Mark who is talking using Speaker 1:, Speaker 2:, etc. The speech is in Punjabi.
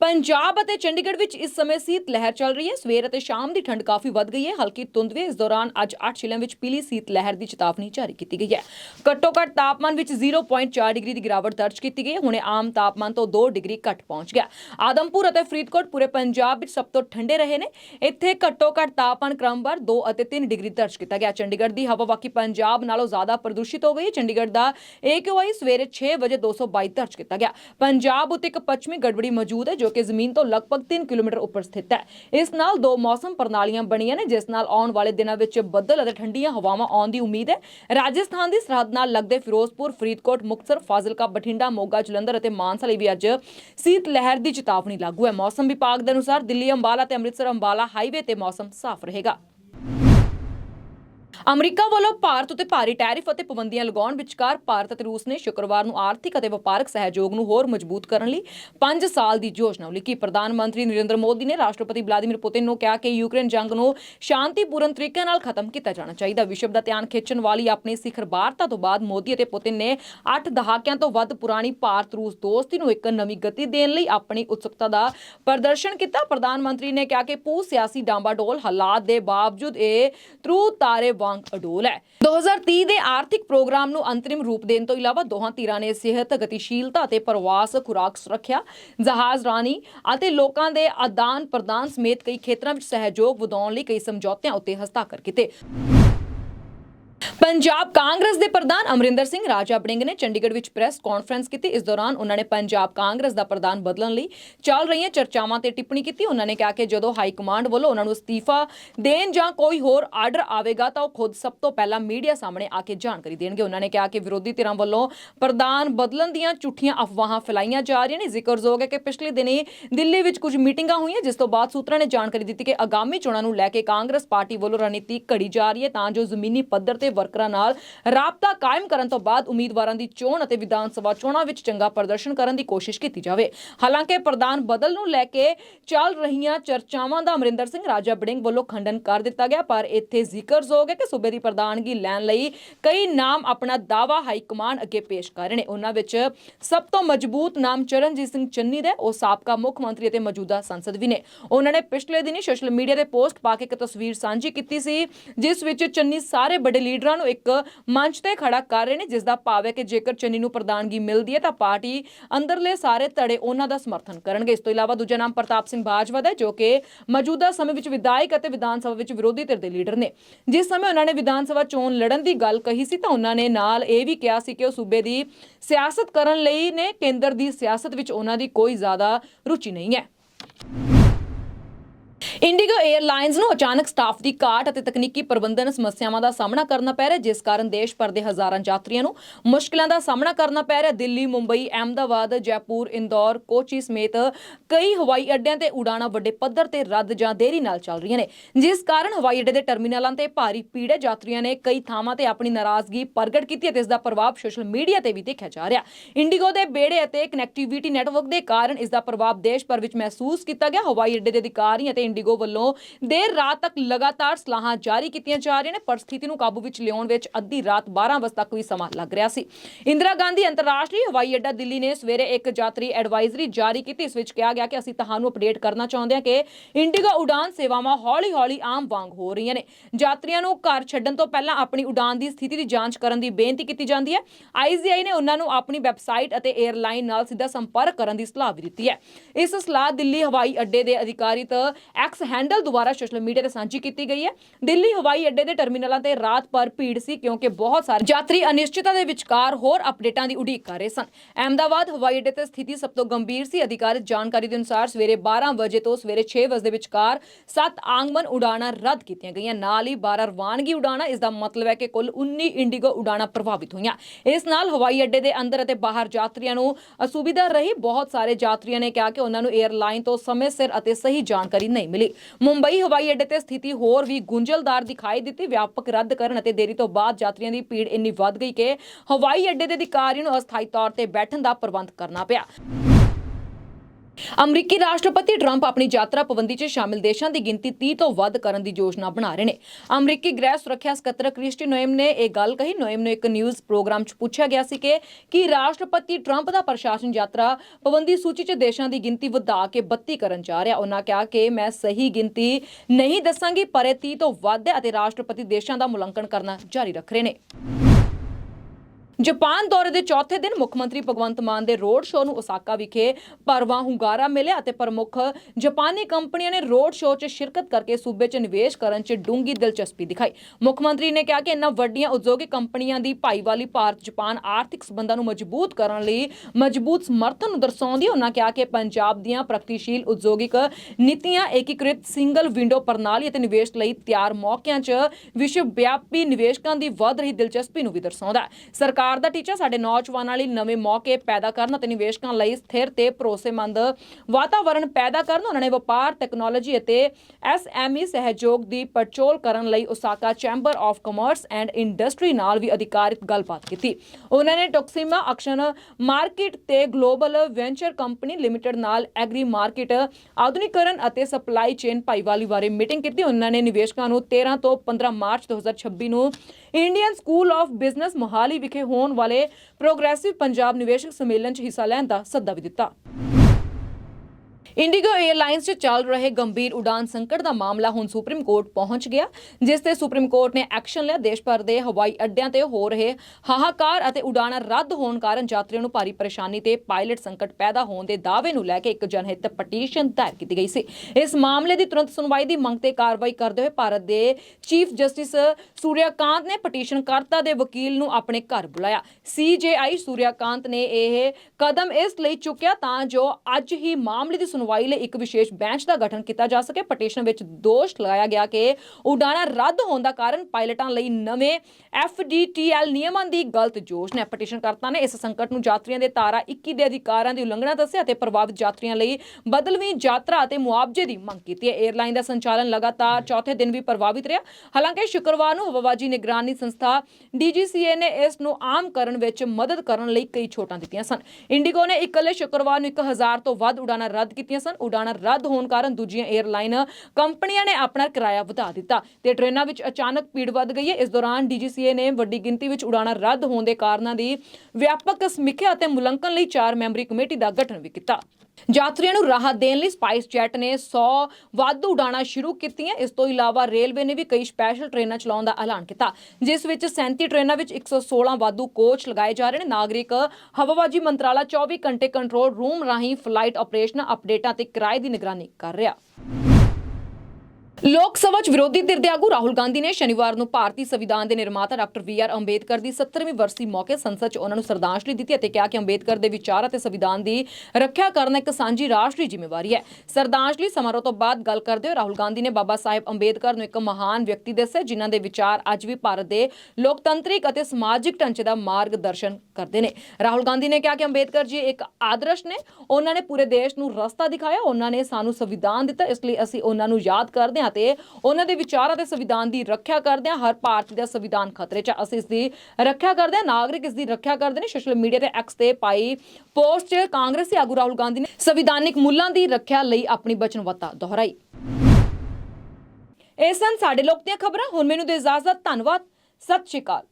Speaker 1: ਪੰਜਾਬ ਅਤੇ ਚੰਡੀਗੜ੍ਹ ਵਿੱਚ ਇਸ ਸਮੇਂ ਸੀਤ ਲਹਿਰ ਚੱਲ ਰਹੀ ਹੈ। ਸਵੇਰ ਅਤੇ ਸ਼ਾਮ ਦੀ ਠੰਡ ਕਾਫੀ ਵੱਧ ਗਈ ਹੈ। ਹਲਕੀ ਧੁੰਦ ਵੀ ਇਸ ਦੌਰਾਨ ਅੱਜ 8 ਜ਼ਿਲ੍ਹਿਆਂ ਵਿੱਚ ਪੀਲੀ ਸੀਤ ਲਹਿਰ ਦੀ ਚੇਤਾਵਨੀ ਜਾਰੀ ਕੀਤੀ ਗਈ ਹੈ। ਘੱਟੋ ਘੱਟ ਤਾਪਮਾਨ ਵਿੱਚ 0.4 ਡਿਗਰੀ ਦੀ ਗਿਰਾਵਟ ਦਰਜ ਕੀਤੀ ਗਈ ਹੈ। ਹੁਣੇ ਆਮ ਤਾਪਮਾਨ ਤੋਂ 2 ਡਿਗਰੀ ਘੱਟ ਪਹੁੰਚ ਗਿਆ। ਆਦਮਪੁਰ ਅਤੇ ਫਰੀਦਕੋਟ ਪੂਰੇ ਪੰਜਾਬ ਵਿੱਚ ਸਭ ਤੋਂ ਠੰਡੇ ਰਹੇ ਨੇ। ਇੱਥੇ ਘੱਟੋ ਘੱਟ ਤਾਪਮਾਨ ਕ੍ਰਮਵਾਰ 2 ਅਤੇ 3 ਡਿਗਰੀ ਦਰਜ ਕੀਤਾ ਗਿਆ। ਚੰਡੀਗੜ੍ਹ ਦੀ ਹਵਾ ਬਾਕੀ ਪੰਜਾਬ ਨਾਲੋਂ ਜ਼ਿਆਦਾ ਪ੍ਰਦੂਸ਼ਿਤ ਹੋ ਗਈ ਹੈ। ਚੰਡੀਗੜ੍ਹ ਦਾ AQI ਸਵੇਰੇ 6 ਵਜੇ 222 ਦਰਜ ਕੀਤਾ ਗਿਆ। ਪੰਜਾਬ ਉੱਤੇ ਇੱਕ ਪੱਛਮੀ ਗੜਬੜੀ ਮੌਜੂਦ ਹੈ ਜੋ ਕਿ ਜ਼ਮੀਨ ਤੋਂ ਲਗਭਗ 3 ਕਿਲੋਮੀਟਰ ਉੱਪਰ ਸਥਿਤ ਹੈ। ਇਸ ਨਾਲ ਦੋ ਮੌਸਮ ਪ੍ਰਣਾਲੀਆਂ ਬਣੀਆਂ ਨੇ, ਜਿਸ ਨਾਲ ਆਉਣ ਵਾਲੇ ਦਿਨਾਂ ਵਿੱਚ ਬੱਦਲ ਅਤੇ ਠੰਡੀਆਂ ਹਵਾਵਾਂ ਆਉਣ ਦੀ ਉਮੀਦ ਹੈ। ਰਾਜਸਥਾਨ ਦੀ ਸਰਹੱਦ ਨਾਲ ਲੱਗਦੇ ਫਿਰੋਜ਼ਪੁਰ, ਫਰੀਦਕੋਟ, ਮੁਕਤਸਰ, ਫਾਜ਼ਿਲਕਾ, ਬਠਿੰਡਾ, ਮੋਗਾ, ਜਲੰਧਰ ਅਤੇ ਮਾਨਸਾ ਲਈ ਵੀ ਅੱਜ ਸੀਤ ਲਹਿਰ ਦੀ ਚੇਤਾਵਨੀ ਲਾਗੂ ਹੈ। ਮੌਸਮ ਵਿਭਾਗ ਦੇ ਅਨੁਸਾਰ ਦਿੱਲੀ, ਅੰਬਾਲਾ ਤੇ ਅੰਮ੍ਰਿਤਸਰ, ਅੰਬਾਲਾ ਹਾਈਵੇ ਤੇ ਮੌਸਮ ਸਾਫ਼ ਰਹੇਗਾ। ਅਮਰੀਕਾ ਵੱਲੋਂ ਭਾਰਤ ਉਤੇ ਭਾਰੀ ਟੈਰਿਫ ਅਤੇ ਪਾਬੰਦੀਆਂ ਲਗਾਉਣ ਵਿਚਕਾਰ ਭਾਰਤ ਅਤੇ ਰੂਸ ਨੇ ਸ਼ੁੱਕਰਵਾਰ ਨੂੰ ਆਰਥਿਕ ਅਤੇ ਵਪਾਰਕ ਸਹਿਯੋਗ ਨੂੰ ਹੋਰ ਮਜ਼ਬੂਤ ਕਰਨ ਲਈ 5 ਸਾਲ ਦੀ ਯੋਜਨਾ ਉਲੀਕੀ। ਪ੍ਰਧਾਨ ਮੰਤਰੀ ਨਰਿੰਦਰ ਮੋਦੀ ਨੇ ਰਾਸ਼ਟਰਪਤੀ ਵਲਾਦੀਮੀਰ ਪੁਤਿਨ ਨੂੰ ਕਿਹਾ ਕਿ ਯੂਕਰੇਨ ਜੰਗ ਨੂੰ ਸ਼ਾਂਤੀਪੂਰਨ ਤਰੀਕੇ ਨਾਲ ਖਤਮ ਕੀਤਾ ਜਾਣਾ ਚਾਹੀਦਾ। ਵਿਸ਼ਵ ਦਾ ਧਿਆਨ ਖਿੱਚਣ ਵਾਲੀ ਆਪਣੀ ਸਿਖਰ ਵਾਰਤਾ ਤੋਂ ਬਾਅਦ ਮੋਦੀ ਅਤੇ ਪੁਤਿਨ ਨੇ 8 ਦਹਾਕਿਆਂ ਤੋਂ ਵੱਧ ਪੁਰਾਣੀ ਭਾਰਤ ਰੂਸ ਦੋਸਤੀ ਨੂੰ ਇੱਕ ਨਵੀਂ ਗਤੀ ਦੇਣ ਲਈ ਆਪਣੀ ਉਤਸੁਕਤਾ ਦਾ ਪ੍ਰਦਰਸ਼ਨ ਕੀਤਾ। ਪ੍ਰਧਾਨ ਮੰਤਰੀ ਨੇ ਕਿਹਾ ਕਿ ਪੂ ਸਿਆਸੀ ਡਾਂਬਾਡੋਲ ਹਾਲਾਤ ਦੇ ਬਾਵਜੂਦ ਇਹ ਤਰੂ ਤਾਰੇ ਵਾਂਗ ਅਡੋਲ ਹੈ। 2030 ਦੇ ਆਰਥਿਕ ਪ੍ਰੋਗਰਾਮ ਨੂੰ ਅੰਤਰਿਮ ਰੂਪ ਦੇਣ ਤੋਂ ਇਲਾਵਾ ਦੋਹਾਂ ਧਿਰਾਂ ਨੇ ਸਿਹਤ, ਗਤੀਸ਼ੀਲਤਾ ਅਤੇ ਪ੍ਰਵਾਸ ਖੁਰਾਕ ਸੁਰੱਖਿਆ, ਜਹਾਜ਼ ਰਾਣੀ ਅਤੇ ਲੋਕਾਂ ਦੇ ਆਦਾਨ ਪ੍ਰਦਾਨ ਸਮੇਤ ਕਈ ਖੇਤਰਾਂ ਵਿੱਚ ਸਹਿਯੋਗ ਵਧਾਉਣ ਲਈ ਕਈ ਸਮਝੌਤਿਆਂ ਉੱਤੇ ਹਸਤਾਖਰ ਕੀਤੇ। ਪੰਜਾਬ ਕਾਂਗਰਸ ਦੇ ਪ੍ਰਧਾਨ ਅਮਰਿੰਦਰ ਸਿੰਘ ਰਾਜਾ ਬੜਿੰਗ ਨੇ। ਚੰਡੀਗੜ੍ਹ ਵਿੱਚ ਪ੍ਰੈਸ ਕਾਨਫਰੰਸ ਕੀਤੀ। ਇਸ ਦੌਰਾਨ ਉਹਨਾਂ ਨੇ ਪੰਜਾਬ ਕਾਂਗਰਸ ਦਾ ਪ੍ਰਧਾਨ ਬਦਲਣ ਲਈ ਚੱਲ ਰਹੀਆਂ ਚਰਚਾਵਾਂ ਤੇ ਟਿੱਪਣੀ ਕੀਤੀ। ਉਹਨਾਂ ਨੇ ਕਿਹਾ ਕਿ ਜਦੋਂ ਹਾਈ ਕਮਾਂਡ ਵੱਲੋਂ ਉਹਨਾਂ ਨੂੰ ਅਸਤੀਫਾ ਦੇਣ ਜਾਂ ਕੋਈ ਹੋਰ ਆਰਡਰ ਆਵੇਗਾ ਤਾਂ ਉਹ ਖੁਦ ਸਭ ਤੋਂ ਪਹਿਲਾਂ ਮੀਡੀਆ ਸਾਹਮਣੇ ਆ ਕੇ ਜਾਣਕਾਰੀ ਦੇਣਗੇ। ਉਹਨਾਂ ਨੇ ਕਿਹਾ ਕਿ ਵਿਰੋਧੀ ਧਿਰਾਂ ਵੱਲੋਂ ਪ੍ਰਧਾਨ ਬਦਲਣ ਦੀਆਂ ਝੂਠੀਆਂ ਅਫਵਾਹਾਂ ਫੈਲਾਈਆਂ ਜਾ ਰਹੀਆਂ ਨੇ। ਜ਼ਿਕਰਯੋਗ ਹੈ ਕਿ ਪਿਛਲੇ ਦਿਨੀ ਦਿੱਲੀ ਵਿੱਚ ਕੁਝ ਮੀਟਿੰਗਾਂ ਹੋਈਆਂ, ਜਿਸ ਤੋਂ ਬਾਅਦ ਸੂਤਰਾਂ ਨੇ ਜਾਣਕਾਰੀ ਦਿੱਤੀ ਕਿ ਆਗਾਮੀ ਚੋਣਾਂ ਨੂੰ ਲੈ ਕੇ ਕਾਂਗਰਸ ਪਾਰਟੀ ਵੱਲੋਂ ਰਣਨੀਤੀ ਘੜੀ ਜਾ ਰਹੀ ਹੈ। ਤਾਂ ਜੋ ਜ਼ਮੀਨੀ ਪੱਧਰ ਤੇ ਵਰਕ ਵਰਕਰਾਂ ਨਾਲ ਰਾਬਤਾ ਕਾਇਮ ਕਰਨ ਤੋਂ ਬਾਅਦ ਉਮੀਦਵਾਰਾਂ ਦੀ ਚੋਣ ਅਤੇ ਵਿਧਾਨ ਸਭਾ ਚੋਣਾਂ ਵਿੱਚ ਚੰਗਾ ਪ੍ਰਦਰਸ਼ਨ ਕਰਨ ਦੀ ਕੋਸ਼ਿਸ਼ ਕੀਤੀ ਜਾਵੇ। ਹਾਲਾਂਕਿ ਪ੍ਰਧਾਨ ਬਦਲ ਨੂੰ ਲੈ ਕੇ ਚੱਲ ਰਹੀਆਂ ਚਰਚਾਵਾਂ ਦਾ ਅਮਰਿੰਦਰ ਸਿੰਘ ਰਾਜਾ ਬੜਿੰਗ ਵੱਲੋਂ ਖੰਡਨ ਕਰ ਦਿੱਤਾ ਗਿਆ, ਪਰ ਇੱਥੇ ਜ਼ਿਕਰਯੋਗ ਹੈ ਕਿ ਸੂਬੇ ਦੀ ਪ੍ਰਧਾਨਗੀ ਲੈਣ ਲਈ ਕਈ ਨਾਮ ਆਪਣਾ ਦਾਵਾ ਹਾਈ ਕਮਾਂਡ ਅੱਗੇ ਪੇਸ਼ ਕਰ ਰਹੇ ਨੇ। ਉਹਨਾਂ ਵਿੱਚ ਸਭ ਤੋਂ ਮਜ਼ਬੂਤ ਨਾਮ ਚਰਨਜੀਤ ਸਿੰਘ ਚੰਨੀ ਦਾ, ਉਹ ਸਾਬਕਾ ਮੁੱਖ ਮੰਤਰੀ ਅਤੇ ਮੌਜੂਦਾ ਸੰਸਦ ਵੀ ਨੇ। ਉਹਨਾਂ ਨੇ ਪਿਛਲੇ ਦਿਨੀ ਸੋਸ਼ਲ ਮੀਡੀਆ ਤੇ ਪੋਸਟ ਪਾ ਕੇ ਇੱਕ ਤਸਵੀਰ ਸਾਂਝੀ ਕੀਤੀ ਸੀ, ਜਿਸ ਵਿੱਚ ਚੰਨੀ ਸਾਰੇ ਵੱਡੇ ਲੀਡਰਾਂ ਨੂੰ ਇੱਕ ਮੰਚ ਤੇ ਖੜਾ ਕਰ ਰਹੇ ਨੇ ਜਿਸ ਦਾ ਭਾਵ ਹੈ ਕਿ ਜੇਕਰ ਚੰਨੀ ਨੂੰ ਪ੍ਰਧਾਨਗੀ ਮਿਲਦੀ ਹੈ ਤਾਂ ਪਾਰਟੀ ਅੰਦਰਲੇ ਸਾਰੇ ਧੜੇ ਉਹਨਾਂ ਦਾ ਸਮਰਥਨ ਕਰਨਗੇ। ਇਸ ਤੋਂ ਇਲਾਵਾ ਦੂਜਾ ਨਾਮ ਪ੍ਰਤਾਪ ਸਿੰਘ ਬਾਜਵਾ ਦਾ ਹੈ, ਜੋ ਕਿ ਮੌਜੂਦਾ ਸਮੇਂ ਵਿੱਚ ਵਿਧਾਇਕ ਅਤੇ ਵਿਧਾਨ ਸਭਾ ਵਿੱਚ ਵਿਰੋਧੀ ਧਿਰ ਦੇ ਲੀਡਰ ਨੇ। ਜਿਸ ਸਮੇਂ ਉਹਨਾਂ ਨੇ ਵਿਧਾਨ ਸਭਾ ਚੋਣ ਲੜਨ ਦੀ ਗੱਲ ਕਹੀ ਸੀ ਤਾਂ ਉਹਨਾਂ ਨੇ ਨਾਲ ਇਹ ਵੀ ਕਿਹਾ ਸੀ ਕਿ ਉਹ ਸੂਬੇ ਦੀ ਸਿਆਸਤ ਕਰਨ ਲਈ ਨੇ ਕੇਂਦਰ ਦੀ ਸਿਆਸਤ ਵਿੱਚ ਉਹਨਾਂ ਦੀ ਕੋਈ ਜ਼ਿਆਦਾ ਰੁਚੀ ਨਹੀਂ ਹੈ। ਇੰਡੀਗੋ 에ਅਰਲਾਈਨਸ ਨੂੰ ਅਚਾਨਕ ਸਟਾਫ ਦੀ ਘਾਟ ਅਤੇ ਤਕਨੀਕੀ ਪ੍ਰਬੰਧਨ ਸਮੱਸਿਆਵਾਂ ਦਾ ਸਾਹਮਣਾ ਕਰਨਾ ਪੈ ਰਿਹਾ, ਜਿਸ ਕਾਰਨ ਦੇਸ਼ ਭਰ ਦੇ ਹਜ਼ਾਰਾਂ ਯਾਤਰੀਆਂ ਨੂੰ ਮੁਸ਼ਕਲਾਂ ਦਾ ਸਾਹਮਣਾ ਕਰਨਾ ਪੈ ਰਿਹਾ। ਦਿੱਲੀ, ਮੁੰਬਈ, ਅਹਿਮਦਾਬਾਦ, ਜੈਪੁਰ, ਇੰਦੌਰ, ਕੋਚੀ ਸਮੇਤ ਕਈ ਹਵਾਈ ਅੱਡਿਆਂ ਤੇ ਉਡਾਣਾਂ ਵੱਡੇ ਪੱਧਰ ਤੇ ਰੱਦ ਜਾਂ ਦੇਰੀ ਨਾਲ ਚੱਲ ਰਹੀਆਂ ਨੇ। ਜਿਸ ਕਾਰਨ ਹਵਾਈ ਅੱਡੇ ਦੇ ਟਰਮੀਨਲਾਂ ਤੇ ਭਾਰੀ ਭੀੜ ਹੈ ਯਾਤਰੀਆਂ ਨੇ ਕਈ ਥਾਵਾਂ ਤੇ ਆਪਣੀ ਨਾਰਾਜ਼ਗੀ ਪ੍ਰਗਟ ਕੀਤੀ ਅਤੇ ਤੇ ਇਸ ਦਾ ਪ੍ਰਭਾਵ ਸੋਸ਼ਲ ਮੀਡੀਆ ਤੇ ਵੀ ਦੇਖਿਆ ਜਾ ਰਿਹਾ। ਇੰਡੀਗੋ ਦੇ ਬੇੜੇ ਅਤੇ ਕਨੈਕਟੀਵਿਟੀ ਨੈਟਵਰਕ ਦੇ ਕਾਰਨ ਇਸ ਦਾ ਪ੍ਰਭਾਵ ਦੇਸ਼ ਭਰ ਵਿੱਚ ਮਹਿਸੂਸ ਕੀਤਾ ਗਿਆ। ਹਵਾਈ ਅੱਡੇ ਦੇ ਅਧਿਕਾਰੀ ਅਤੇ ਇੰਡੀਗੋ ਵੱਲੋਂ ਦੇਰ ਰਾਤ ਤੱਕ ਲਗਾਤਾਰ ਸਲਾਹਾਂ ਜਾਰੀ ਕੀਤੀਆਂ ਜਾ ਰਹੀਆਂ ਨੇ, ਪਰ ਸਥਿਤੀ ਨੂੰ ਕਾਬੂ ਵਿੱਚ ਲਿਆਉਣ ਵਿੱਚ ਅੱਧੀ ਰਾਤ 12 ਵਜੇ ਤੱਕ ਵੀ ਸਮਾਂ ਲੱਗ ਰਿਹਾ ਸੀ। ਇੰਦਰਾ ਗਾਂਧੀ ਅੰਤਰਰਾਸ਼ਟਰੀ ਹਵਾਈ ਅੱਡਾ ਦਿੱਲੀ ਨੇ ਸਵੇਰੇ ਇੱਕ ਯਾਤਰੀ ਐਡਵਾਈਜ਼ਰੀ ਜਾਰੀ ਕੀਤੀ, ਇਸ ਵਿੱਚ ਕਿਹਾ ਗਿਆ ਕਿ ਅਸੀਂ ਤੁਹਾਨੂੰ ਅਪਡੇਟ ਕਰਨਾ ਚਾਹੁੰਦੇ ਹਾਂ ਕਿ ਇੰਡੀਗੋ ਉਡਾਨ ਸੇਵਾਵਾਂ ਹੌਲੀ-ਹੌਲੀ ਆਮ ਵਾਂਗ ਹੋ ਰਹੀਆਂ ਨੇ। ਯਾਤਰੀਆਂ ਨੂੰ ਘਰ ਛੱਡਣ ਤੋਂ ਪਹਿਲਾਂ ਆਪਣੀ ਉਡਾਨ ਦੀ ਸਥਿਤੀ ਦੀ ਜਾਂਚ ਕਰਨ ਦੀ ਬੇਨਤੀ ਕੀਤੀ ਜਾਂਦੀ ਹੈ। ਆਈਸੀਆਈ ਨੇ ਉਹਨਾਂ ਨੂੰ ਆਪਣੀ ਵੈਬਸਾਈਟ ਅਤੇ 에ਅਰਲਾਈਨ ਨਾਲ ਸਿੱਧਾ ਸੰਪਰਕ ਕਰਨ ਦੀ ਸਲਾਹ ਵੀ ਦਿੱਤੀ ਹੈ। ਇਸ ਸਲਾਹ ਦਿੱਲੀ ਹਵਾਈ ਅੱਡੇ ਦੇ ਅਧਿਕਾਰਿਤ ਐਕਸ ਹੈਂਡਲ ਦੁਆਰਾ ਸੋਸ਼ਲ ਮੀਡੀਆ ਤੇ ਸਾਂਝੀ ਕੀਤੀ ਗਈ ਹੈ। ਦਿੱਲੀ ਹਵਾਈ ਅੱਡੇ ਦੇ ਟਰਮੀਨਲਾਂ ਤੇ ਰਾਤ ਭਰ ਭੀੜ ਸੀ ਕਿਉਂਕਿ ਬਹੁਤ ਸਾਰੇ ਯਾਤਰੀ ਅਨਿਸ਼ਚਿਤਤਾ ਦੇ ਵਿਚਕਾਰ ਹੋਰ ਅਪਡੇਟਾਂ ਦੀ ਉਡੀਕ ਕਰ ਰਹੇ ਸਨ। ਅਹਿਮਦਾਬਾਦ ਹਵਾਈ ਅੱਡੇ ਤੇ ਸਥਿਤੀ ਸਭ ਤੋਂ ਗੰਭੀਰ ਸੀ। ਅਧਿਕਾਰਤ ਜਾਣਕਾਰੀ ਦੇ ਅਨੁਸਾਰ ਸਵੇਰੇ 12 ਵਜੇ ਤੋਂ ਸਵੇਰੇ 6 ਵਜੇ ਦੇ ਵਿਚਕਾਰ ਸੱਤ ਆਂਗਮਨ ਉਡਾਣਾਂ ਰੱਦ ਕੀਤੀਆਂ ਗਈਆਂ। ਨਾਲ ਹੀ 12 ਰਵਾਨਗੀ ਉਡਾਣਾਂ, ਇਸ ਦਾ ਮਤਲਬ ਹੈ ਕਿ ਕੁੱਲ 19 ਇੰਡੀਗੋ ਉਡਾਣਾਂ ਪ੍ਰਭਾਵਿਤ ਹੋਈਆਂ। ਇਸ ਨਾਲ ਹਵਾਈ ਅੱਡੇ ਦੇ ਅੰਦਰ ਅਤੇ ਬਾਹਰ ਯਾਤਰੀਆਂ ਨੂੰ ਅਸੁਵਿਧਾ ਰਹੀ। ਬਹੁਤ ਸਾਰੇ ਯਾਤਰੀਆਂ ਨੇ ਕਿਹਾ ਕਿ ਉਹਨਾਂ ਨੂੰ 에ਅਰਲਾਈਨ ਤੋਂ ਸਮੇਂ ਸਿਰ ਅਤੇ ਸਹੀ ਜਾਣਕਾਰੀ ਨਹੀਂ ਮਿਲੀ ਮੁੰਬਈ ਹਵਾਈ ਅੱਡੇ ਤੇ ਸਥਿਤੀ ਹੋਰ ਵੀ ਗੁੰਝਲਦਾਰ ਦਿਖਾਈ ਦਿੱਤੀ ਵਿਆਪਕ ਰੱਦ ਕਰਨ ਅਤੇ ਦੇਰੀ ਤੋਂ ਬਾਅਦ ਯਾਤਰੀਆਂ ਦੀ ਭੀੜ ਇੰਨੀ ਵੱਧ ਗਈ ਕਿ ਹਵਾਈ ਅੱਡੇ ਦੇ ਅਧਿਕਾਰੀਆਂ ਨੂੰ ਅਸਥਾਈ ਤੌਰ ਤੇ ਬੈਠਣ ਦਾ ਪ੍ਰਬੰਧ ਕਰਨਾ ਪਿਆ। ਅਮਰੀਕੀ ਰਾਸ਼ਟਰਪਤੀ ਟਰੰਪ ਆਪਣੀ ਯਾਤਰਾ ਪਾਬੰਦੀ 'ਚ ਸ਼ਾਮਿਲ ਦੇਸ਼ਾਂ ਦੀ ਗਿਣਤੀ 30 ਤੋਂ ਵੱਧ ਕਰਨ ਦੀ ਯੋਜਨਾ ਬਣਾ ਰਹੇ ਨੇ। ਅਮਰੀਕੀ ਗ੍ਰਹਿ ਸੁਰੱਖਿਆ ਸਕੱਤਰ ਕ੍ਰਿਸਟੀ ਨੋਇਮ ਨੇ ਇਹ ਗੱਲ ਕਹੀ। ਨੋਇਮ ਨੂੰ ਇੱਕ ਨਿਊਜ਼ ਪ੍ਰੋਗਰਾਮ 'ਚ ਪੁੱਛਿਆ ਗਿਆ ਸੀ ਕਿ ਕੀ ਰਾਸ਼ਟਰਪਤੀ ਟਰੰਪ ਦਾ ਪ੍ਰਸ਼ਾਸਨ ਯਾਤਰਾ ਪਾਬੰਦੀ ਸੂਚੀ 'ਚ ਦੇਸ਼ਾਂ ਦੀ ਗਿਣਤੀ ਵਧਾ ਕੇ 32 ਕਰਨ ਜਾ ਰਿਹਾ। ਉਹਨਾਂ ਕਿਹਾ ਕਿ ਮੈਂ ਸਹੀ ਗਿਣਤੀ ਨਹੀਂ ਦੱਸਾਂਗੀ, ਪਰ ਇਹ 30 ਤੋਂ ਵੱਧ ਹੈ ਅਤੇ ਰਾਸ਼ਟਰਪਤੀ ਦੇਸ਼ਾਂ ਦਾ ਮੁਲਾਂਕਣ ਕਰਨਾ ਜਾਰੀ ਰੱਖ ਰਹੇ ਨੇ। ਜਾਪਾਨ ਦੌਰੇ ਦੇ ਚੌਥੇ ਦਿਨ ਮੁੱਖ ਮੰਤਰੀ ਭਗਵੰਤ ਮਾਨ ਦੇ ਰੋਡ ਸ਼ੋਅ ਨੂੰ ਓਸਾਕਾ ਵਿਖੇ ਭਰਵਾਂ ਹੁੰਗਾਰਾ ਮਿਲਿਆ ਅਤੇ ਪ੍ਰਮੁੱਖ ਜਾਪਾਨੀ ਕੰਪਨੀਆਂ ਨੇ ਰੋਡ ਸ਼ੋਅ 'ਚ ਸ਼ਿਰਕਤ ਕਰਕੇ ਸੂਬੇ 'ਚ ਨਿਵੇਸ਼ ਕਰਨ 'ਚ ਡੂੰਗੀ ਦਿਲਚਸਪੀ ਦਿਖਾਈ। ਮੁੱਖ ਮੰਤਰੀ ਨੇ ਕਿਹਾ ਕਿ ਇਨ੍ਹਾਂ ਵੱਡੀਆਂ ਉਦਯੋਗਿਕ ਕੰਪਨੀਆਂ ਦੀ ਭਾਈਵਾਲੀ ਭਾਰਤ ਜਾਪਾਨ ਆਰਥਿਕ ਸਬੰਧਾਂ ਨੂੰ ਮਜ਼ਬੂਤ ਕਰਨ ਲਈ ਮਜ਼ਬੂਤ ਸਮਰਥਨ ਨੂੰ ਦਰਸਾਉਂਦੀ ਉਹਨਾਂ ਕਿਹਾ ਕਿ ਪੰਜਾਬ ਦੀਆਂ ਪ੍ਰਗਤੀਸ਼ੀਲ ਉਦਯੋਗਿਕ ਨੀਤੀਆਂ ਏਕੀਕ੍ਰਿਤ ਸਿੰਗਲ ਵਿੰਡੋ ਪ੍ਰਣਾਲੀ ਅਤੇ ਨਿਵੇਸ਼ ਲਈ ਤਿਆਰ ਮੌਕਿਆਂ 'ਚ ਵਿਸ਼ਵ ਵਿਆਪੀ ਨਿਵੇਸ਼ਕਾਂ ਦੀ ਵੱਧ ਰਹੀ ਦਿਲਚਸਪੀ ਨੂੰ ਵੀ ਦਰਸਾਉਂਦਾ ਹੈ। ਸਰਕਾਰ ਦਾ ਟੀਚਾ, ਸਾਡੇ ਨੌਜਵਾਨਾਂ ਲਈ ਨਵੇਂ ਮੌਕੇ ਪੈਦਾ ਕਰਨ ਅਤੇ ਨਿਵੇਸ਼ਕਾਂ ਲਈ ਸਥਿਰ ਤੇ ਭਰੋਸੇਮੰਦ ਵਾਤਾਵਰਣ ਪੈਦਾ ਕਰਨ। ਉਹਨਾਂ ਨੇ ਵਪਾਰ ਟੈਕਨੋਲੋਜੀ ਅਤੇ ਐਸਐਮਈ ਸਹਿਯੋਗ ਦੀ ਪੜਚੋਲ ਕਰਨ ਲਈ Osaka chamber of commerce and industry ਨਾਲ ਵੀ ਅਧਿਕਾਰਿਤ ਗੱਲਬਾਤ ਕੀਤੀ। ਉਹਨਾਂ ਨੇ ਟੋਕਸੀਮਾ ਅਕਸ਼ਨ ਮਾਰਕੀਟ ਤੇ ਗਲੋਬਲ ਵੈਂਚਰ ਕੰਪਨੀ ਲਿਮਟਿਡ ਨਾਲ ਐਗਰੀ ਮਾਰਕੀਟ ਆਧੁਨਿਕਰਨ ਅਤੇ ਸਪਲਾਈ ਚੇਨ ਭਾਈਵਾਲੀ ਬਾਰੇ ਮੀਟਿੰਗ ਕੀਤੀ। ਉਹਨਾਂ ਨੇ ਨਿਵੇਸ਼ਕਾਂ ਨੂੰ 13 ਤੋਂ 15 ਮਾਰਚ 2026 ਨੂੰ Indian school of business Mohali ਵਿਖੇ ਹੋਣ ਵਾਲੇ ਪ੍ਰੋਗਰੈਸਿਵ ਪੰਜਾਬ ਨਿਵੇਸ਼ਕ ਸੰਮੇਲਨ 'ਚ ਹਿੱਸਾ ਲੈਣ ਦਾ ਸੱਦਾ ਵੀ ਦਿੱਤਾ। ਇੰਡੀਗੋ 에ਅਰਲਾਈਨਸ 'ਚ ਚੱਲ ਰਹੇ ਗੰਭੀਰ ਉਡਾਨ ਸੰਕਟ ਦਾ ਮਾਮਲਾ ਹੁਣ ਸੁਪਰੀਮ ਕੋਰਟ ਪਹੁੰਚ ਗਿਆ, ਜਿਸ ਤੇ ਸੁਪਰੀਮ ਕੋਰਟ ਨੇ ਐਕਸ਼ਨ ਲਿਆ। ਦੇਸ਼ ਭਰ ਦੇ ਹਵਾਈ ਅੱਡਿਆਂ ਤੇ ਹੋ ਰਹੇ ਹਾਹਾਕਾਰ ਅਤੇ ਉਡਾਣਾਂ ਰੱਦ ਹੋਣ ਕਾਰਨ ਯਾਤਰੀਆਂ ਨੂੰ ਭਾਰੀ ਪਰੇਸ਼ਾਨੀ ਤੇ ਪਾਇਲਟ ਸੰਕਟ ਪੈਦਾ ਹੋਣ ਦੇ ਦਾਅਵੇ ਨੂੰ ਲੈ ਕੇ ਇੱਕ ਜਨਹਿਤ ਪਟੀਸ਼ਨ ਦਾਇਰ ਕੀਤੀ ਗਈ ਸੀ। ਇਸ ਮਾਮਲੇ ਦੀ ਤੁਰੰਤ ਸੁਣਵਾਈ ਦੀ ਮੰਗ ਤੇ ਕਾਰਵਾਈ ਕਰਦੇ ਹੋਏ ਭਾਰਤ ਦੇ ਚੀਫ ਜਸਟਿਸ ਸੂਰਿਆਕਾਂਤ ਨੇ ਪਟੀਸ਼ਨਕਰਤਾ ਦੇ ਵਕੀਲ ਨੂੰ ਆਪਣੇ ਘਰ ਬੁਲਾਇਆ। ਸੀਜੇਆਈ ਸੂਰਿਆਕਾਂਤ ਨੇ ਇਹ ਕਦਮ ਇਸ ਲਈ ਚੁੱਕਿਆ ਤਾਂ ਜੋ ਅੱਜ ਹੀ ਮਾਮਲੇ ਦੀ ਸੁਣਵਾਈ ਲਈ ਇੱਕ ਵਿਸ਼ੇਸ਼ ਬੈਂਚ ਦਾ ਗਠਨ ਕੀਤਾ ਜਾ ਸਕੇ। ਪਟੀਸ਼ਨ ਵਿੱਚ ਦੋਸ਼ ਲਗਾਇਆ ਗਿਆ ਕਿ ਉਡਾਣਾਂ ਰੱਦ ਹੋਣ ਦਾ ਕਾਰਨ ਪਾਇਲਟਾਂ ਲਈ ਨਵੇਂ ਐਫਡੀਟੀਐਲ ਨਿਯਮਾਂ ਦੀ ਗਲਤ ਯੋਜਨਾ ਹੈ ਪਟੀਸ਼ਨਕਰਤਾ ਨੇ ਇਸ ਸੰਕਟ ਨੂੰ ਯਾਤਰੀਆਂ ਦੇ ਤਾਰਾ 21 ਦੇ ਅਧਿਕਾਰਾਂ ਦੀ ਉਲੰਘਣਾ ਦੱਸਿਆ ਅਤੇ ਪ੍ਰਭਾਵਿਤ ਯਾਤਰੀਆਂ ਲਈ ਬਦਲਵੀਂ ਯਾਤਰਾ ਅਤੇ ਮੁਆਵਜ਼ੇ ਦੀ ਮੰਗ ਕੀਤੀ ਹੈ। 에ਅਰਲਾਈਨ ਦਾ ਸੰਚਾਲਨ ਲਗਾਤਾਰ ਚੌਥੇ ਦਿਨ ਵੀ ਪ੍ਰਭਾਵਿਤ ਰਿਹਾ। ਹਾਲਾਂਕਿ ਸ਼ੁੱਕਰਵਾਰ ਨੂੰ ਹਵਾਬਾਜ਼ੀ ਨਿਗਰਾਨੀ ਸੰਸਥਾ ਡੀਜੀਸੀਏ ਨੇ ਇਸ ਨੂੰ ਆਮ ਕਰਨ ਵਿੱਚ ਮਦਦ ਕਰਨ ਲਈ ਕਈ ਛੋਟਾਂ ਦਿੱਤੀਆਂ ਸਨ। ਇੰਡੀਗੋ ਨੇ ਇਕੱਲੇ ਸ਼ੁੱਕਰਵਾਰ ਨੂੰ 1000 ਤੋਂ ਵੱਧ ਉਡਾਣਾਂ ਰੱਦ ਕੀਤੀਆਂ ਸਨ। ਉਡਾਣਾਂ ਰੱਦ ਹੋਣ ਕਾਰਨ ਦੂਜੀਆਂ 에ਅਰਲਾਈਨ ਕੰਪਨੀਆਂ ਨੇ ਆਪਣਾ ਕਿਰਾਇਆ ਵਧਾ ਦਿੱਤਾ ਤੇ ਟ੍ਰੇਨਾਂ ਵਿੱਚ ਅਚਾਨਕ ਭੀੜ ਵੱਧ ਗਈ ਹੈ। ਇਸ ਦੌਰਾਨ ਡੀਜੀਸੀਏ ਨੇ ਵੱਡੀ ਗਿਣਤੀ ਵਿੱਚ ਉਡਾਣਾਂ ਰੱਦ ਹੋਣ ਦੇ ਕਾਰਨਾਂ ਦੀ ਵਿਆਪਕ ਸਮੀਖਿਆ ਅਤੇ ਮੁਲੰਕਣ ਲਈ ਚਾਰ ਮੈਂਬਰੀ ਕਮੇਟੀ ਦਾ ਗਠਨ ਵੀ ਕੀਤਾ। ਯਾਤਰੀਆਂ ਨੂੰ ਰਾਹਤ ਦੇਣ ਲਈ ਸਪਾਈਸ ਜੈਟ ਨੇ 100 ਵਾਧੂ ਉਡਾਣਾਂ ਸ਼ੁਰੂ ਕੀਤੀਆਂ। ਇਸ ਤੋਂ ਇਲਾਵਾ ਰੇਲਵੇ ਨੇ ਵੀ ਕਈ ਸਪੈਸ਼ਲ ਟ੍ਰੇਨਾਂ ਚਲਾਉਣ ਦਾ ਐਲਾਨ ਕੀਤਾ, ਜਿਸ ਵਿੱਚ 37 ਟ੍ਰੇਨਾਂ ਵਿੱਚ 116 ਵਾਧੂ ਕੋਚ ਲਗਾਏ ਜਾ ਰਹੇ ਨੇ। ਨਾਗਰਿਕ ਹਵਾਬਾਜ਼ੀ ਮੰਤਰਾਲਾ 24 ਘੰਟੇ ਕੰਟਰੋਲ ਰੂਮ ਰਾਹੀਂ ਫਲਾਈਟ ਆਪਰੇਸ਼ਨ ਅਪਡੇਟਾਂ ਤੇ ਕਿਰਾਏ ਦੀ ਨਿਗਰਾਨੀ ਕਰ ਰਿਹਾ। ਲੋਕ ਸਭਾ ਚ ਵਿਰੋਧੀ ਧਿਰ ਦੇ ਆਗੂ ਰਾਹੁਲ ਗਾਂਧੀ ਨੇ ਸ਼ਨੀਵਾਰ ਨੂੰ ਭਾਰਤੀ ਸੰਵਿਧਾਨ ਦੇ ਨਿਰਮਾਤਾ ਡਾਕਟਰ ਬੀ ਆਰ ਅੰਬੇਦਕਰ ਦੀ 70ਵੀਂ ਵਰਸੀ ਮੌਕੇ ਸੰਸਦ ਚ ਉਹਨਾਂ ਨੂੰ ਸ਼ਰਧਾਂਜਲੀ ਦਿੱਤੀ ਅਤੇ ਕਿਹਾ ਕਿ ਅੰਬੇਦਕਰ ਦੇ ਵਿਚਾਰ ਅਤੇ ਸੰਵਿਧਾਨ ਦੀ ਰੱਖਿਆ ਕਰਨਾ ਇੱਕ ਸਾਂਝੀ ਰਾਸ਼ਟਰੀ ਜ਼ਿੰਮੇਵਾਰੀ ਹੈ। ਸ਼ਰਧਾਂਜਲੀ ਸਮਾਰੋਹ ਤੋਂ ਬਾਅਦ ਗੱਲ ਕਰਦੇ ਹੋਏ ਰਾਹੁਲ ਗਾਂਧੀ ਨੇ ਬਾਬਾ ਸਾਹਿਬ ਅੰਬੇਦਕਰ ਨੂੰ ਇੱਕ ਮਹਾਨ ਵਿਅਕਤੀ ਦੱਸਿਆ, ਜਿਨ੍ਹਾਂ ਦੇ ਵਿਚਾਰ ਅੱਜ ਵੀ ਭਾਰਤ ਦੇ ਲੋਕਤੰਤਰਿਕ ਅਤੇ ਸਮਾਜਿਕ ਢਾਂਚੇ ਦਾ ਮਾਰਗਦਰਸ਼ਨ ਕਰਦੇ ਨੇ। ਰਾਹੁਲ ਗਾਂਧੀ ਨੇ ਕਿਹਾ ਕਿ ਅੰਬੇਦਕਰ ਜੀ ਇੱਕ ਆਦਰਸ਼ ਨੇ, ਉਹਨਾਂ ਨੇ ਪੂਰੇ ਦੇਸ਼ ਨੂੰ ਰਸਤਾ ਦਿਖਾਇਆ, ਉਹਨਾਂ ਨੇ ਸਾਨੂੰ ਸੰਵਿਧਾਨ ਦਿੱਤਾ, ਇਸ ਲਈ ਅਸੀਂ ਉਹਨਾਂ ਨੂੰ ਯਾਦ ਕਰਦੇ ਹਾਂ ਤੇ ਉਹਨਾਂ ਦੇ ਵਿਚਾਰਾਂ ਤੇ ਸੰਵਿਧਾਨ ਦੀ ਰੱਖਿਆ ਕਰਦੇ ਹਾਂ। ਹਰ ਭਾਰਤੀ ਦਾ ਸੰਵਿਧਾਨ ਖਤਰੇ 'ਚ ਅਸੀਂ ਇਸ ਦੀ ਰੱਖਿਆ ਕਰਦੇ ਹਾਂ। ਨਾਗਰਿਕ ਇਸ ਦੀ ਰੱਖਿਆ ਕਰਦੇ ਨੇ। ਸੋਸ਼ਲ ਮੀਡੀਆ ਤੇ ਐਕਸ ਤੇ ਪਾਈ ਪੋਸਟ 'ਚ ਕਾਂਗਰਸੀ ਆਗੂ ਰਾਹੁਲ ਗਾਂਧੀ ਨੇ ਸੰਵਿਧਾਨਿਕ ਮੁੱਲਾਂ ਦੀ ਰੱਖਿਆ ਲਈ ਆਪਣੀ ਵਚਨਬੱਧਤਾ ਦੁਹਰਾਈ। ਇਹ ਸਨ ਸਾਡੇ ਲੋਕ ਦੀਆਂ ਖਬਰਾਂ। ਹੁਣ ਮੈਨੂੰ ਦੇ ਇਜਾਜ਼ਤ। ਧੰਨਵਾਦ। ਸਤਿ ਸ਼੍ਰੀ ਅਕਾਲ।